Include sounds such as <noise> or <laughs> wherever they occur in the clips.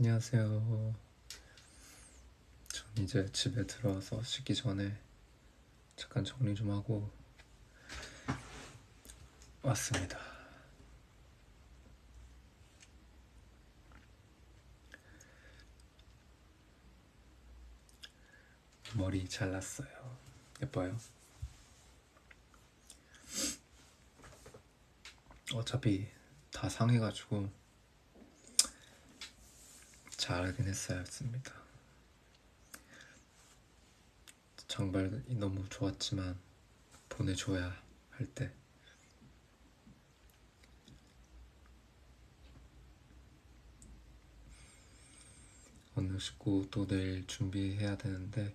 안녕하세요. 전 이제 집에 들어와서 씻기 전에 잠깐 정리 좀 하고 왔습니다. 머리 잘랐어요. 예뻐요? 어차피 다 상해가지고 잘하긴 했어야습니다. 장발이 너무 좋았지만 보내줘야 할 때. 오늘 씻고 또 내일 준비해야 되는데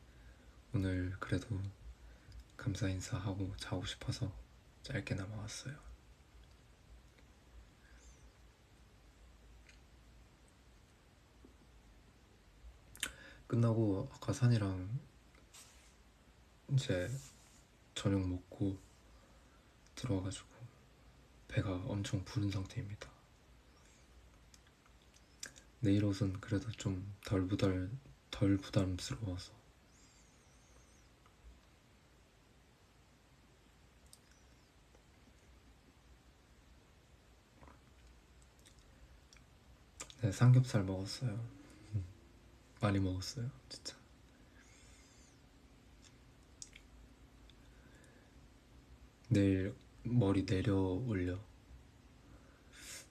오늘 그래도 감사 인사하고 자고 싶어서 짧게나마 왔어요. 끝나고 아까 산이랑 이제 저녁 먹고 들어와가지고 배가 엄청 부른 상태입니다. 내일 옷은 그래도 좀 덜 부담 덜 부담스러워서 네, 삼겹살 먹었어요. 많이 먹었어요, 진짜. 내일 머리 내려 올려.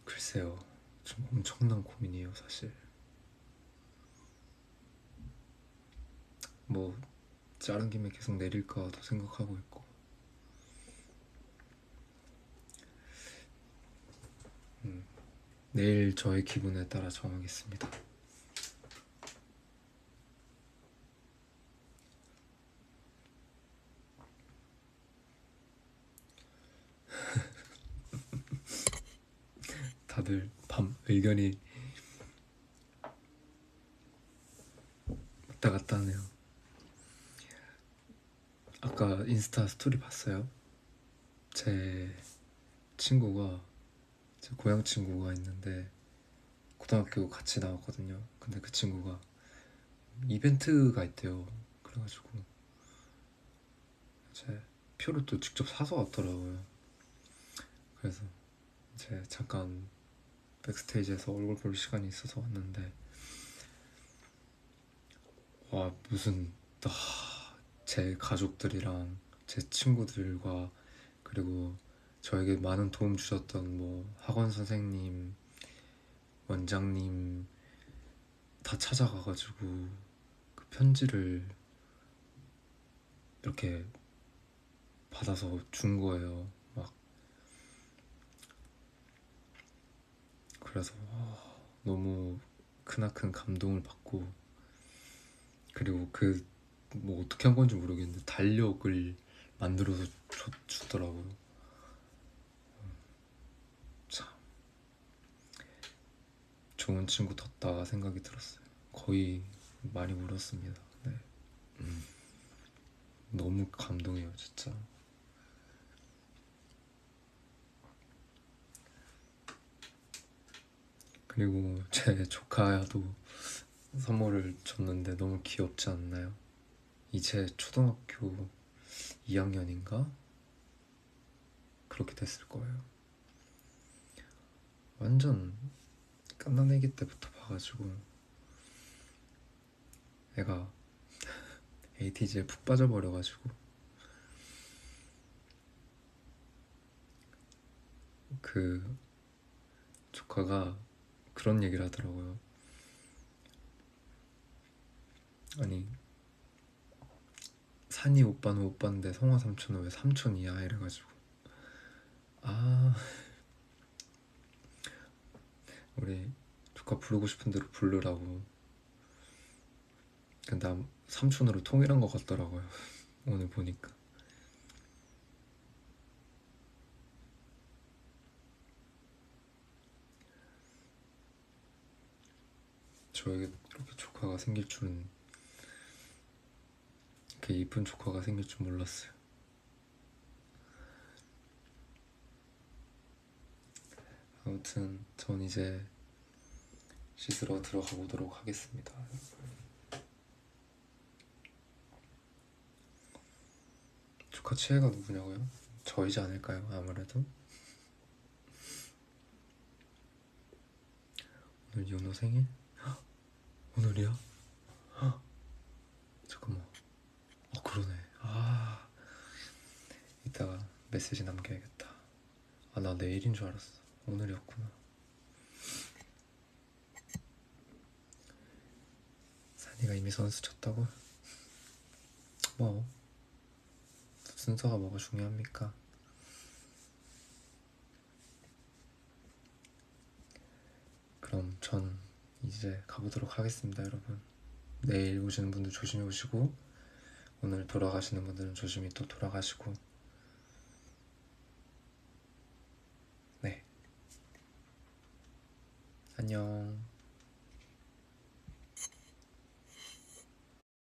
글쎄요, 좀 엄청난 고민이에요, 사실. 뭐, 자른 김에 계속 내릴까도 생각하고 있고. 음, 내일 저의 기분에 따라 정하겠습니다. 다들 밤 의견이 왔다 갔다 하네요. 아까 인스타 스토리 봤어요? 제 친구가 제 고향 친구가 있는데 고등학교 같이 나왔거든요. 근데 그 친구가 이벤트가 있대요. 그래가지고 제 표를 또 직접 사서 왔더라고요. 그래서 이제 잠깐 백스테이지에서 얼굴 볼 시간이 있어서 왔는데 와 무슨 아, 제 가족들이랑 제 친구들과 그리고 저에게 많은 도움 주셨던 뭐 학원 선생님, 원장님 다 찾아가가지고 그 편지를 이렇게 받아서 준 거예요. 그래서 너무 크나큰 감동을 받고 그리고 그 뭐 어떻게 한 건지 모르겠는데 달력을 만들어서 줬, 주더라고요. 참 좋은 친구 뒀다 생각이 들었어요. 거의 많이 울었습니다. 네. 음. 너무 감동해요, 진짜. 그리고 제 조카야도 선물을 줬는데 너무 귀엽지 않나요? 이제 초등학교 2학년인가? 그렇게 됐을 거예요. 완전 깐난애기 때부터 봐가지고 애가 <laughs> ATG에 푹 빠져버려가지고 그 조카가 그런 얘기를 하더라고요. 아니 산이 오빠는 오빠인데 성화 삼촌은 왜 삼촌이야? 이래가지고. 아 우리 조카 부르고 싶은 대로 부르라고. 근데 삼촌으로 통일한 것 같더라고요. 오늘 보니까 저에게 이렇게 조카가 생길 줄은 이렇게 이쁜 조카가 생길 줄 몰랐어요. 아무튼 전 이제 씻으러 들어가 보도록 하겠습니다. 조카 최애가 누구냐고요? 저이지 않을까요? 아무래도 오늘 윤호 생일? 헉, 오늘이야? 헉, 잠깐만. 어 그러네. 아 이따가 메시지 남겨야겠다. 아 나 내일인 줄 알았어. 오늘이었구나. 산이가 이미 선수 쳤다고? 뭐 순서가 뭐가 중요합니까? 그럼 전 이제 가보도록 하겠습니다, 여러분. 내일 오시는 분들 조심히 오시고 오늘 돌아가시는 분들은 조심히 또 돌아가시고. 네. 안녕